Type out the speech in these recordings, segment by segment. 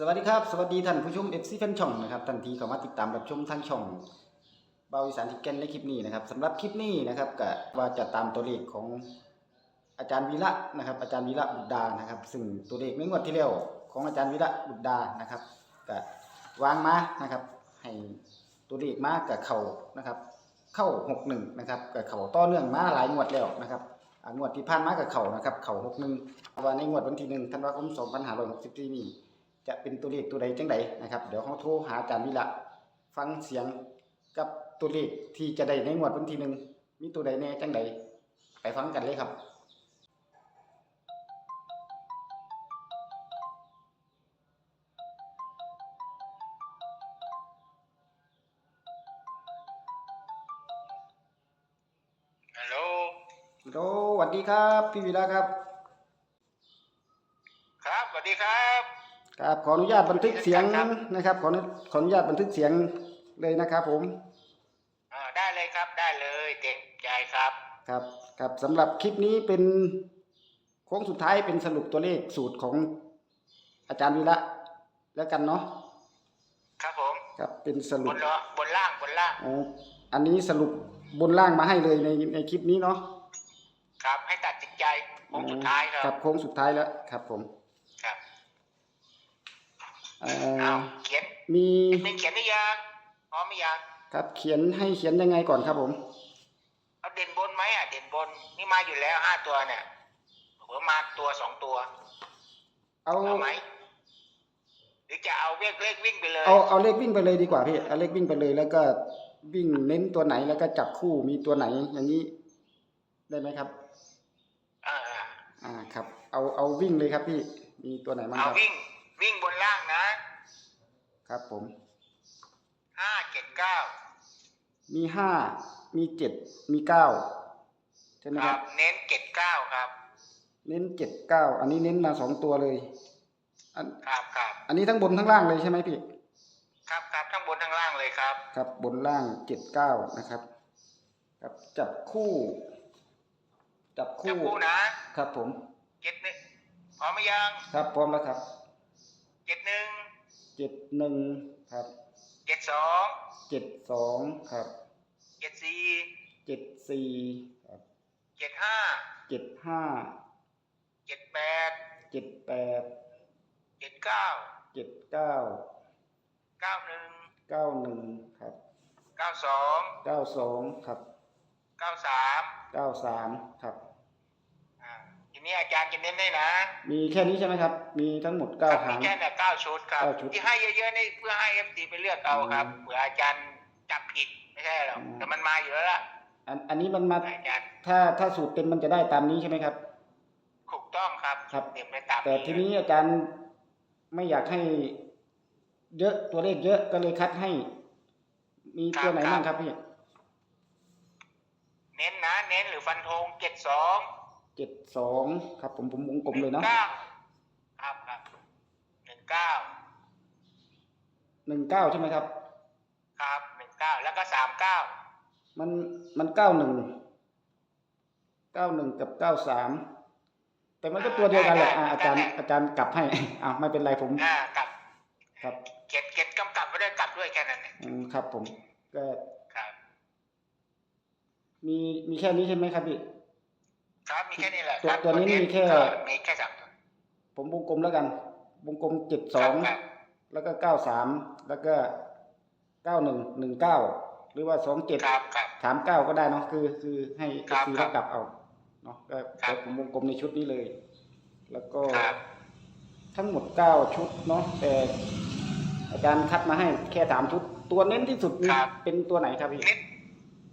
สวัสดีครับ สวัสดีท่านผู้ชมเอฟซีแฟนช่องนะครับท่านทีเข้ามาติดตามรับชมทางช่องเบาอีสานทิศแก่นในคลิปนี้นะครับสำหรับคลิปนี้นะครับก็ว่าจะตามตัวเลขของอาจารย์วีระนะครับ อาจารย์วีระบุตรดานะครับ ซึ่งตัวเลขในงวดที่แล้วของอาจารย์วีระบุตรดานะครับก็วางมานะครับ ให้ตัวเลขมากับเข่านะครับ เข้าหกหนึ่งนะครับกับเข่าต่อเนื่องมาหลายงวดแล้วนะครับอ่างวดที่ผ่านมากับเข่านะครับ เข่าหกหนึ่งว่าในงวดวันที่หนึ่งธันวาคมสองพันห้าร้อยหกสิบสี่นี้ จะเป็นตัวเลขตัวใดจังใดนะครับ เดี๋ยวเขาโทรหาอาจารย์วิระฟังเสียงกับตัวเลขที่จะได้ในงวดวันที่หนึ่งมีตัวใดแน่จังใดไปฟังกันเลยครับฮัลโหลโอ้สวัสดีครับ พี่วิระครับ ครับสวัสดีครับ ครับขออนุญาตบันทึกเสียงครับนะครับ ขออนุขออนุญาตบันทึกเสียงเลยนะครับ ผมอ่าได้เลยครับได้เลยเต็มใจครับครับครับสำหรับคลิปนี้เป็นโค้งสุดท้ายเป็นสรุปตัวเลขสูตรของอาจารย์วิระแล้วกันเนาะครับผมครับเป็นสบรุปนล้อบนล่างบนล่างอ๋ออันนี้สรุปบนล่างมาให้เลยในในคลิปนี้เนาะครับให้ตัดสินใจโค้งสุดท้ายครับครับโค้งสุดท้ายแล้วครับผมครับ เอ่เอาอเขียนมีมีเขียนหรือยังพร้อมหรือยังครับเขียนให้เขียนยังไงก่อนครับผมเอาเด่นบนไหมอะเด่นบนนี่มาอยู่แล้วห้าตัวเนี่ยผมมาตัวสองตัว เอาเอาไหมหรือจะเอาเลขเลขวิ่งไปเลยเอาเอาเลขวิ่งไปเลยดีกว่าพี่เอาเลขวิ่งไปเลย แล้วก็วิ่งเน้นตัวไหนแล้วก็จับคู่มีตัวไหนอย่างนี้ ได้ไหมครับอ่าอ่าครับ เอาเอาวิ่งเลยครับพี่มีตัวไหนบ้างเอาครับวิ่ง วิ่งบนล่างนะ ครับผมห้าเจ็ดเก้ามีห้ามีเจ็ดมีเก้าใช่ไหมคครัรับบ เน้นเจ็ดเก้าครับเน้นเจ็ดเก้าอันนี้เน้นมาสองตัวเลย อันครับครับอันนี้ทั้งบนทั้งล่างเลยใช่ไหมพี่ ครับครับทั้งบนทั้งล่างเลยครับ ครับบนล่างเจ็ดเก้านะครับครับจับคู่ จับจะคู่คู่นะครับผม เจ็ดหนึ่งพร้อมหรือยัง ครับพร้อมแล้วครับ เจ็ดหนึ่งเจ็ดหนึ่งครับเจ็ดสองเจ็ดสองครับเจ็ดสี่เจ็ดสี่ครับเจ็ดห้าเจ็ดห้าเจ็ดแปดเจ็ดแปดเจ็ดเก้าเจ็ดเก้าเก้าหนึ่งเก้าหนึ่งครับเก้าสองเก้าสองครับเก้าสามเก้าสามครับอ่าที นี้อาจารย์จะเน้นได้นะ มีแค่นี้ใช่ไหมครับ มีทั้งหมดเก้าครับหามีงแค่เนี่ยเก้าชุดครับ เก้าชุดที่ให้เยอะๆนี่เพื่อให้เอฟซีไปเลือกเอาครับอืมเผื่ออาจารย์จับผิดไม่ใช่หรอกอืม แต่มันมาอยู่แล้วล่ะอันอันนี้มันมาอาจารย์ถ้าถ้าสูตรเต็มมันจะได้ตามนี้ใช่ไหมครับ ถูกต้องครับครับเต็มไปตามแต่ทีนี้อาจารย์ไม่อยากให้ เยอะตัวเลขเยอะก็เลยคัดให้ มีตัวไหนบ้างครับพี่เน้นนะ เน้นหรือฟันธงเจ็ดสอง เจ็ดสองครับผมผมวงกลมเลยเนาะเก้าครับครับหนึ่งเก้าหนึ่งเก้าใช่ไหมครับ ครับหนึ่งเก้าแล้วก็สามเก้ามันมันเก้าหนึ่งเก้าหนึ่งกับเก้าสามแต่มันก็ตัวเดียวกันแหละอ่าอาจารย์อาจารย์กลับให้ อ่าไม่เป็นไรผมอ่ากับ ครับเก็ดเก็ดกำกับไว้ด้วยกลับด้วยแค่นั้นเองอืมครับผมก็ครับ มีมีแค่นี้ใช่ไหมครับพี่ ครับมีแค่นี้แหละตัวครับตัวนี้มีแค่ก็มีแค่สามตัวผมวงกลมแล้วกัน วงกลมเจ็ดสองครับแล้วก็เก้าสามแล้วก็เก้าหนึ่งหนึ่งเก้าหรือว่าสองเจ็ดครับครับสามเก้าก็ได้เนาะคือ คือให้ครัซีบเขากลับเอาเนาะก็ครับผมวงกลมในชุดนี้เลย แล้วก็ครับทั้งหมดเก้าชุดเนาะแต่อาจารย์คัดมาให้แค่สามชุด ตัวเน้นที่สุดนี่เป็นตัวไหนครับพี่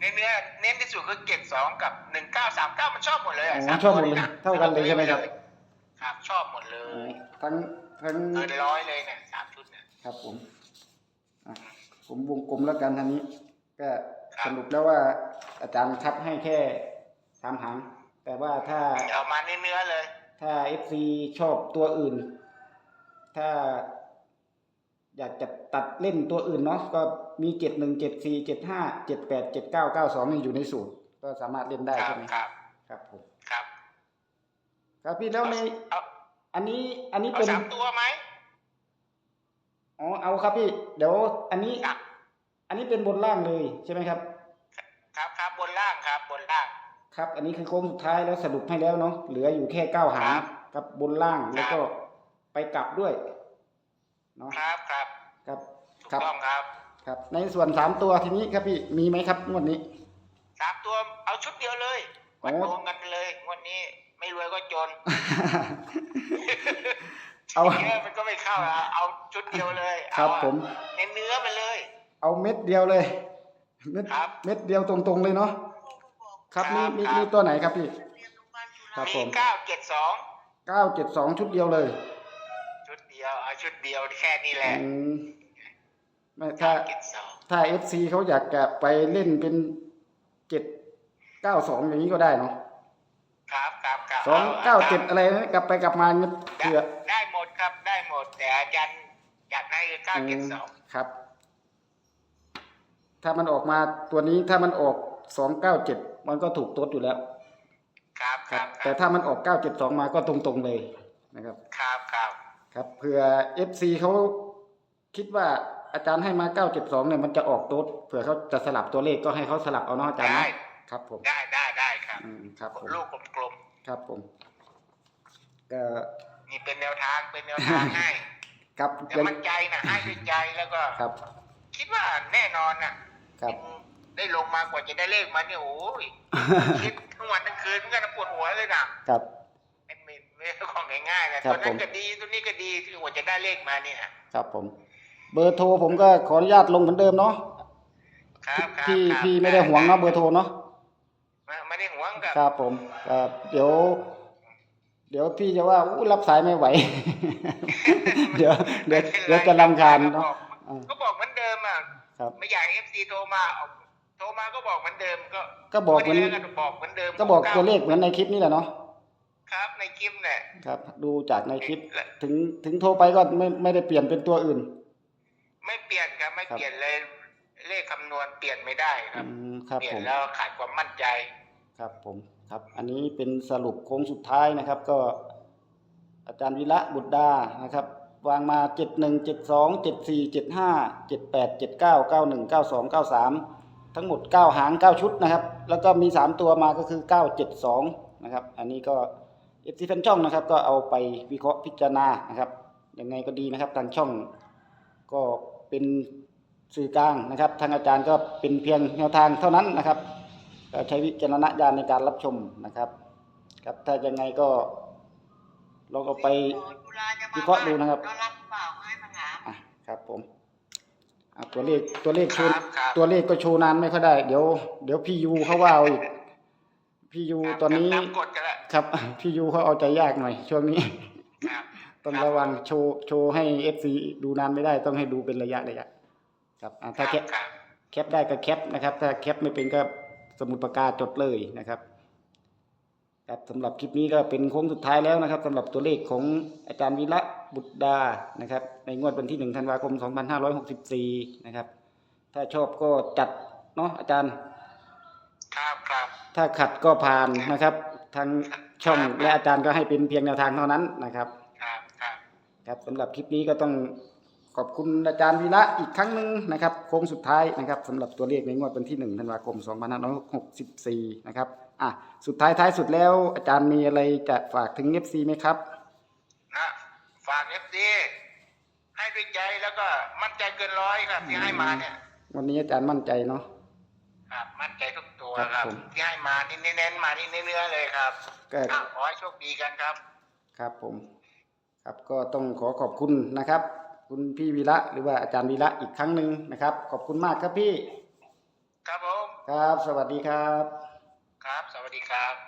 เน้นเน้นเนื้อเน้นที่สุดคือเจ็ดสองกับหนึ่งเก้าสามเก้ามันชอบหมดเลยอ๋อะอสามชอบหมดตัวเลยนะเท่ากันเลยใช่ไหมครับครับชอบหมดเลอ๋อยทั้งทั้งเกินร้อยเลยเนี่ยสามชุดเนี่ยครับผมอะผมวงกลมแล้วกันทันนี้ ก็ครับสรุปแล้วว่าอาจารย์คัดให้แค่สามหางแต่ว่าถ้าเอามาเนื้อๆเลย ถ้าเอฟซีชอบตัวอื่น ถ้า อยากจะตัดเล่นตัวอื่นเนาะก็มีเจ็ดหนึ่งเจ็ดสี่เจ็ดห้าเจ็ดแปดเจ็ดเก้าเก้าสองนี่อยู่ในสูตร ก็สามารถเล่นได้ครัใช่บไหมครับ ครับผมครับ ครับพี่แล้วในเอาอันนี้อันนี้เอาเป็นสามตัวไหมอ๋อเอาครับพี่เดี๋ยวอันนี้ครับอันนี้เป็นบนล่างเลยใช่ไหมครับ ครับครับบนล่างครับบนล่าง ครับ อันนี้คือโค้งสุดท้ายแล้วสรุปให้แล้วเนาะเหลืออยู่แค่เก้าหางครับกับบนล่างแล้วก็ไปกลับด้วย เนาะครับครับครับถูกครับต้องครับครับ ในส่วนสามตัวทีนี้ครับพี่มีไหมครับงวดนี้ สามตัวเอาชุดเดียวเลยโอ้วัดรวมกันไปเลยงวันนี้ไม่รวยก็จนเอาเนื้อมันก็ไม่เข้าอะเอาชุดเดียวเลยครับเอาอะผม เน้นเนื้อไปเลย เอาเม็ดเดียวเลย เม็ดครับเม็ดเดียวตรงๆเลยเนาะครับมีมีครับ มีตัวไหนครับพี่ ครับผมีมเก้าเจ็ดสองเก้าเจ็ดสองชุดเดียวเลยชุดเดียวเอาชุดเดียวแค่นี้แหละอืมไม่ถ้า เจ็ดสองถ้าเอฟซีเขาอยากจะไปเล่นเป็นเจ็ดเก้าสองอย่างนี้ก็ได้เนาะครับครับครับสองอเก้าเจ็ดอะไรนะกลับไปกลับมาเงี้ยได้เผื่อได้หมดครับได้หมด แต่อาจารย์อยากได้คือเก้าเจ็ดสองครับ ถ้ามันออกมาตัวนี้ถ้ามันออกสองเก้าเจ็ดมันก็ถูกตดอยู่แล้ว ครับคครัรับบคแต่รับถ้ามันออกเก้าเจ็ดสองมาก็ตรงๆเลยนะครับ ครับ ครับครับเผื่อเอฟซีเขาคิดว่าอาจารย์ให้มาเก้าเจ็ดสองเนี่ยมันจะออกโต๊ดเผื่อเขาจะสลับตัวเลขก็ให้เขาสลับเอาเนาะอาจารย์ได้เนาะครับผมได้ได้ได้ครับอืมครับผมลูกกลมครับผมก็ๆนี่เป็นแนวทางเป็นแนวทางให้ ครับแต่ยังมั่นใจนะให้ด้วยใจแล้วก็ ครับคิดว่าแน่นอนน่ะครับ ได้ลงมากว่าจะได้เลขมาเนี่ยโอ้ย คิดทั้งวันทั้งคืนมันก็ปวดหัวเลยนะครับ เป็นไม่ไม่ใช่ของง่ายๆนะครับตัวนั้ผนมก็ดีตัวนี้ก็ดีที่กว่าจะได้เลขมาเนี่ย ครับผม เบอร์โทรผมก็ขออนุญาตลงเหมือนเดิมเนาะครับครับพี่ครับพี่ไม่ได้หวงเนาะเบอร์โทรเนาะไม่ไม่ได้หวงกับครับผมครับเดี๋ยว เดี๋ยวพี่จะว่าอู้รับสายไม่ไหว เดี๋ยวเดี๋ยวเดี๋ยวจะรำคาญเนาะอ่าก็บอกเหมือนเดิมอะครับไม่อยากเอฟซีโทรมาเอาโทรมาก็บอกเหมือนเดิมก็ก็บอกเหมือนพดีแล้วก็บอกเหมือนเดิมก็บอกตัวเลขเหมือนในคลิปนี่แหละเนาะครับ ในคลิปเนี่ยครับ ดูจากในคลิป ถึงถึงโทรไปก็ไม่ไม่ได้เปลี่ยนเป็นตัวอื่น ไม่เปลี่ยนครับไม่ครับเปลี่ยนเลย เลขคำนวณเปลี่ยนไม่ได้คอืรับมครับเปลี่ยผนมแล้วขาดความมั่นใจ ครับผมครับ อันนี้เป็นสรุปโค้งสุดท้ายนะครับ ก็ อาจารย์วิระบุตรดานะครับ วางมาเจ็ดหนึ่งเจ็ดสองเจ็ดสี่เจ็ดห้าเจ็ดแปดเจ็ดเก้าเก้าหนึ่งเก้าสองเก้าสามทั้งหมดเก้าหางเก้าชุดนะครับ แล้วก็มีสามตัวมาก็คือเก้าเจ็ดสองนะครับ อันนี้ก็เอฟซีแฟนช่องนะครับ ก็เอาไปวิเคราะห์พิจารณานะครับยังไงก็ดีนะครับทางช่องก็เป็นสื่อกลางนะครับ ทางอาจารย์ก็เป็นเพียงแนวทางเท่านั้นนะครับก็ใช้วิจารณญาณในการรับชมนะครับครับถ้ายังไงก็ลองเอาไปวิเคราะห์ดูนะครับก็รับเปล่าให้มาหาอะครับผมอะตัวเลขตัวเลขโชว์ครับครับตัวเลขก็โชว์นานไม่ค่อยได้ เดี๋ยว เดี๋ยวพี่ยูเขาว่าเอาอีก พี่ยูครับตอนนี้ตามกฎกันแล้วครับ พี่ยูเขาเอาใจยากหน่อย ช่วงนี้ครับต้องระวังโชว์โชว์ให้เอฟซีดูนานไม่ได้ต้องให้ดูเป็นระยะระยะครับอะคถ้ารับแคปครับแคปได้ก็แคปนะครับ ถ้าแคปไม่เป็นก็สมุดปากกาจดเลยนะครับครับสำหรับคลิปนี้ก็เป็นโค้งสุดท้ายแล้วนะครับสำหรับตัวเลขของอาจารย์วิระบุตรดานะครับ ในงวดวันที่1ธันวาคม 2564 นะครับ ถ้าชอบก็จัดเนาะอาจารย์ครับครับ ถ้าขัดก็ผ่านนะครับ ทางช่องและอาจารย์ก็ให้เป็นเพียงแนวทางเท่านั้นนะครับ ครับครับครับสำหรับคลิปนี้ก็ต้องขอบคุณอาจารย์วีระอีกครั้งหนึ่งนะครับโค้งสุดท้ายนะครับสำหรับตัวเลขในงวดวันที่1ธันวาคม 2564 นะครับอะสุดท้ายท้ายสุดแล้ว อาจารย์มีอะไรจะฝากถึง FC ไหมครับนะฝากเอฟซีให้ด้วยใจแล้วก็มั่นใจเกินร้อยครับที่ให้มาเนี่ย วันนี้อาจารย์มั่นใจเนาะ ครับ มั่นใจทุกตัวครับครับผม ที่ให้มานี่เน้นๆมานี่เนื้อๆเลยครับก็อะขอให้โชคดีกันครับ ครับผม ครับก็ต้องขอขอบคุณนะครับ คุณพี่วีระหรือว่าอาจารย์วีระอีกครั้งหนึ่งนะครับ ขอบคุณมากครับพี่ครับผม ครับ สวัสดีครับ ครับ สวัสดีครับ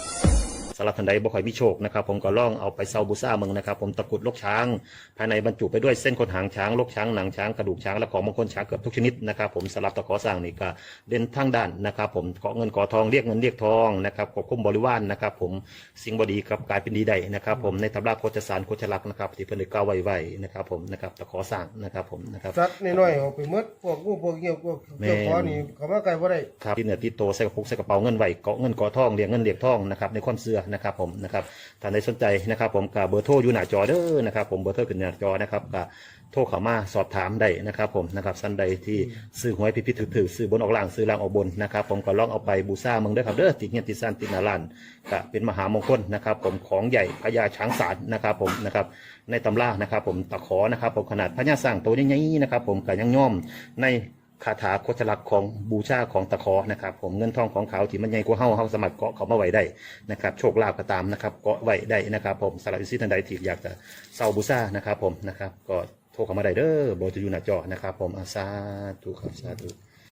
ำหรับท่านใดบ่ค่อยมีโชคนะครับผมก็ลองเอาไปเซาบูซ่าเมืองนะครับผมตะกรุดลกช้าง ภายในบรรจุไปด้วยเส้นขนหางช้างลกช้างหนังช้างกระดูกช้างและของมงคลช้างเกือบทุกชนิดนะครับผมสำหรับตะขอสร้างนี่ก็เด่นทั้งด้านนะครับผมเกาะเงินเกาะทองเรียกเงินเรียกทองนะครับควบคุมบริวารนะครับผมสิ่งบดีครับกลายเป็นดีได้นะครับผมในตำราโคจสารโคจลักษณ์นะครับที่เพิ่นได้กล่าวไว้ไว้นะครับผมนะครับตะขอสร้างนะครับผมนะครับ สัตว์น้อยๆเอาไปหมดพวกงูพวกเงี้ยวพวกเจ้าขอนี่เขามาไกลบ่ได้ครับที่เหนือที่โตใส่กระปุกใส่กระเป๋าเงินไหวเกาะเงินเกาะทองเรียงเงินเรียงทองนะครับในความเสื่อนะครับผมนะครับท่านใดสนใจนะครับ ผมกับเบอร์โทรอยู่หน้าจอเด้อนะครับ ผมเบอร์โทรขึ้นหน้าจอนะครับกับโทรเข้ามาสอบถามได้นะครับ ผมนะครับสันใดที่ซื้อหวยพิพิธถือซื้อบนออกล่างซื้อล่างออกบนนะครับ ผมก็ลองเอาไปบูชาเมืองเด้ครับเด้อติดเงียติดซันติดนาลานก็เป็นมหามงคลนะครับ ผมของใหญ่พญาช้างศาลนะครับ ผมนะครับในตำรานะครับ ผมตะขอนะครับผมขนาดพญาสร้างตัวใหญ่ๆนะครับ ผมก็ยังย่อมใน คาถาโคชลักของบูชาของตะขอนะครับผมเงินทองของเขาที่มันใหญ่กว่าเฮาเฮาสามารเกาะเขามาไว้ได้นะครับโชคลาภก็ตามนะครับเกาะไว้ได้นะครับ ผมสำหรับอิสิทันใดที่อยากจะเซาบูชานะครับผมนะครับก็โทรเข้ามาได้เด้อเบอร์จะอยู่หน้าจอนะครับ ผมอาสาธุครับสาธุ